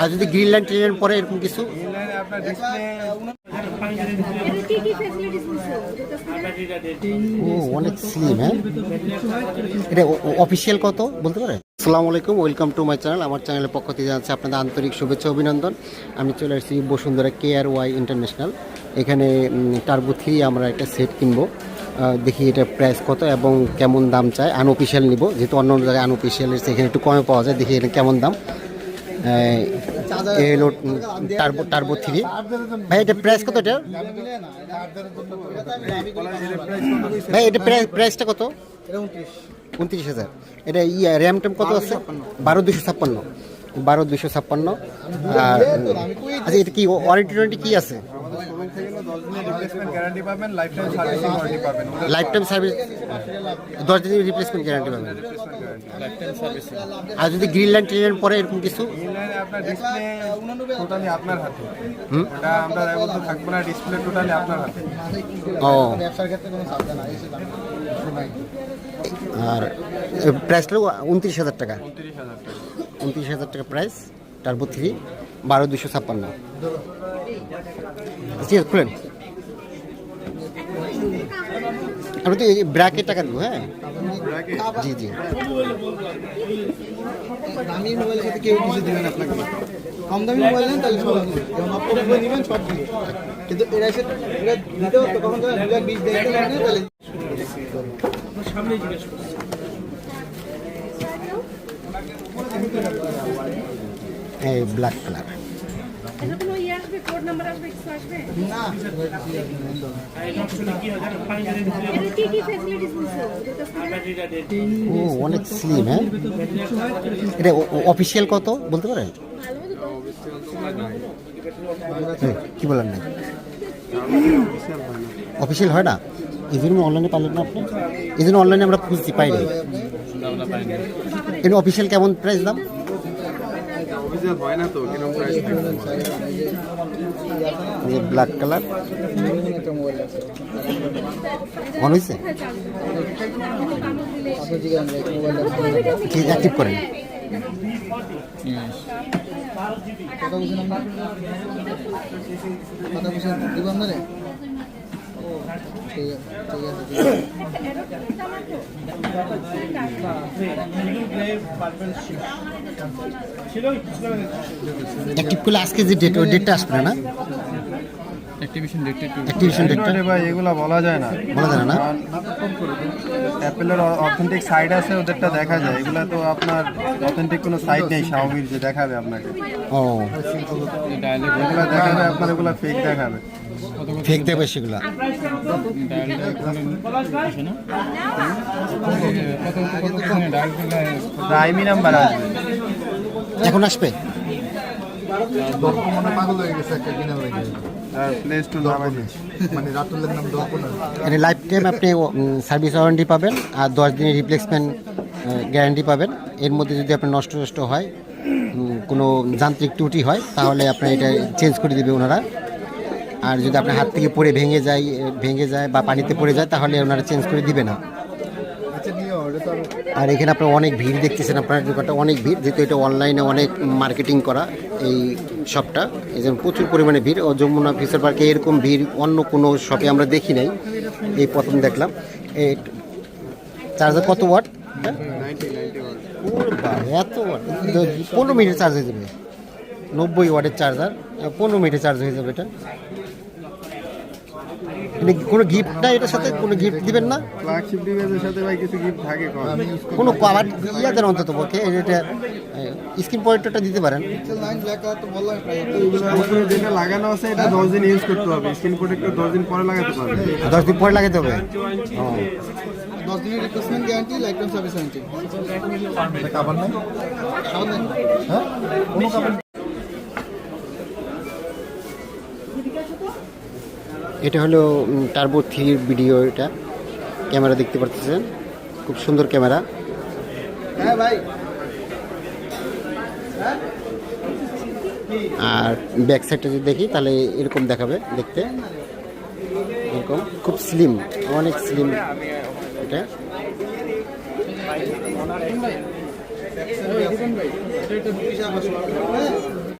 আর যদি green line train পরে এরকম কিছু? ও, অনেক স্লিম হ্যাঁ? এটা অফিসিয়াল কত, বলতে পারে আসসালামু আলাইকুম ওয়েলকাম টু মাই চ্যানেল আমার চ্যানেলের পক্ষ থেকে জানাচ্ছি আপনাদের আন্তরিক শুভেচ্ছা, অভিনন্দন। আমি চলে এসেছি Bashundhara K R Y international এখানে টার্বো থ্রি আমরা একটা সেট কিনবো। দেখি এটা প্রাইস কত এবং কেমন দাম চায় আনঅফিসিয়াল নিব, যেহেতু অন্য অন্য জায়গায় আনঅফিসিয়াল এখানে একটু কমে পাওয়া যায়। দেখি এটা কেমন দাম। এ হলো টার্বো টার্বো থ্রি ভাই, এটা প্রাইস কত এটা? ভাই, এটা প্রাইস প্রাইসটা কত? উনত্রিশ হাজার। এটা ইয়া র্যাম ট্যাম কত আছে? বারো দুশো ছাপ্পান্ন। বারো দুশো ছাপ্পান্ন। আর আচ্ছা এটা কি ওয়ারেন্টি টোয়ারেন্টি কী আছে আমাদের শোরুম থেকে নিলে দশ দিনের রিপ্লেসমেন্ট গ্যারান্টি পাবেন লাইফ টাইম সার্ভিসিং ওয়ারেন্টি পাবেন। লাইফ টাইম সার্ভিস দশ দিনের রিপ্লেসমেন্ট গ্যারান্টি পাবেন। আর যদি গ্রিন লাইন ট্রেন পরে এরকম কিছু? ইনলাইনে আপনার ডিসপ্লে টোটালি আপনার হাতে। ওটা আমরা রায় থাকব না ডিসপ্লে টোটালি আপনার হাতে। ও। আর প্রাইসটা উনত্রিশ হাজার টাকা। উনত্রিশ হাজার টাকা। উনত্রিশ হাজার টাকা প্রাইস টার্বো থ্রি বারো দুশো ছাপ্পান্ন। খুলেন। আমি তো ব্র্যাকের টাকা দেবো হ্যাঁ? জি জি। দামি মোবাইলের সাথে কেউ কিছু দিবেন আপনাকে। কম দামি মোবাইল নেন তাহলে সব যেমন অপো ভিভো নেবেন সব দিবে কিন্তু এরা এসে এরা দিতে হতো কখন তারা দু লাখ বিশ পারেন তাহলে এই ব্ল্যাক কালার এটা এটা ও অনেক স্লিম হ্যাঁ? এটা অফিসিয়াল কত বলতে পারেন? হ্যাঁ, কি বলেন না? অফিসিয়াল হয় না? এই জন্য অনলাইনে পারলেন না আপনি? এই জন্য অনলাইনে আমরা খুঁজছি পাইনি। কিন্তু অফিসিয়াল কেমন প্রাইস দাম? অফিসিয়াল হয় না তো কীরকম প্রাইস ব্ল্যাক কালার আছে হয়েছে ঠিক অ্যাক্টিভ করেন। কথা বুঝেন দিব আপনারে ঠিক আছে ঠিক আছে অ্যাক্টিভ করলে আজকে যে ডেট ওই ডেটটা আসবে না অ্যাক্টিভিশন ডেট অ্যাক্টিভেশন ডেটটা ভাই এগুলা বলা যায় না। বলা যায় না অ্যাপেলের অথেন্টিক সাইট আছে ওদেরটা দেখা যায়। এগুলা তো আপনার অথেন্টিক কোনো সাইট নেই শাওমির যে দেখাবে আপনাকে। ও। এগুলা দেখাবে আপনার এগুলা ফেক দেখাবে। ফেক দেবে সেগুলো। নাম্বার আসবে এখন আসবে? মনে পাগল হয়ে গেছে একটা কিনা লাগে আর প্লে স্টোর নামাই দিচ্ছি মানে লাইফ টাইম আপনি সার্ভিস ওয়ারেন্টি পাবেন আর দশ দিনের রিপ্লেসমেন্ট গ্যারান্টি পাবেন। এর মধ্যে যদি আপনার নষ্ট নষ্ট হয় কোনো যান্ত্রিক ত্রুটি হয় তাহলে আপনার এটা চেঞ্জ করে দিবে ওনারা। আর যদি আপনার হাত থেকে পড়ে ভেঙে যায় ভেঙে যায় বা পানিতে পড়ে যায় তাহলে ওনারা চেঞ্জ করে দিবে না। আচ্ছা আর এখানে আপনার অনেক ভিড় দেখতেছেন আপনার দোকানটা অনেক ভিড় যেহেতু এটা অনলাইনে অনেক মার্কেটিং করা এই শপটা এই জন্য প্রচুর পরিমাণে ভিড়। ও যমুনা ফিচার পার্কে এরকম ভিড় অন্য কোনো শপে আমরা দেখি নাই। এই প্রথম দেখলাম। এই চার্জার কত ওয়াট? হ্যাঁ? এত ওয়াট। পনেরো মিনিটে চার্জ হয়ে যাবে। নব্বই ওয়াটের চার্জার পনেরো মিনিটে চার্জ হয়ে যাবে এটা। মানে কোনো গিফট না এটার সাথে? কোনো গিফট দিবেন না? ফ্ল্যাগশিপ ডিভাইসের সাথে ভাই কিছু গিফট থাকে কম। কোনো আবার ইয়া দেন অন্তত পক্ষে এটা স্ক্রিন পয়েন্টারটা দিতে পারেন। যেটা লাগানো আছে এটা দশ দিন ইউজ করতে হবে। স্ক্রিন প্রোটেক্টর দশ দিন পরে লাগাতে পারবে। দশ দিন পরে লাগাতে হবে? দশ দিনের replacement guarantee lifetime service cover নাই হ্যাঁ? কোনো কাবার এটা হলো টার্বো থ্রির ভিডিও এটা। ক্যামেরা দেখতে পাচ্ছেন খুব সুন্দর ক্যামেরা। হ্যাঁ ভাই। আর ব্যাক সাইডটা যদি দেখি তাহলে এরকম দেখাবে দেখতে। এরকম। খুব স্লিম অনেক স্লিম এটা। এটা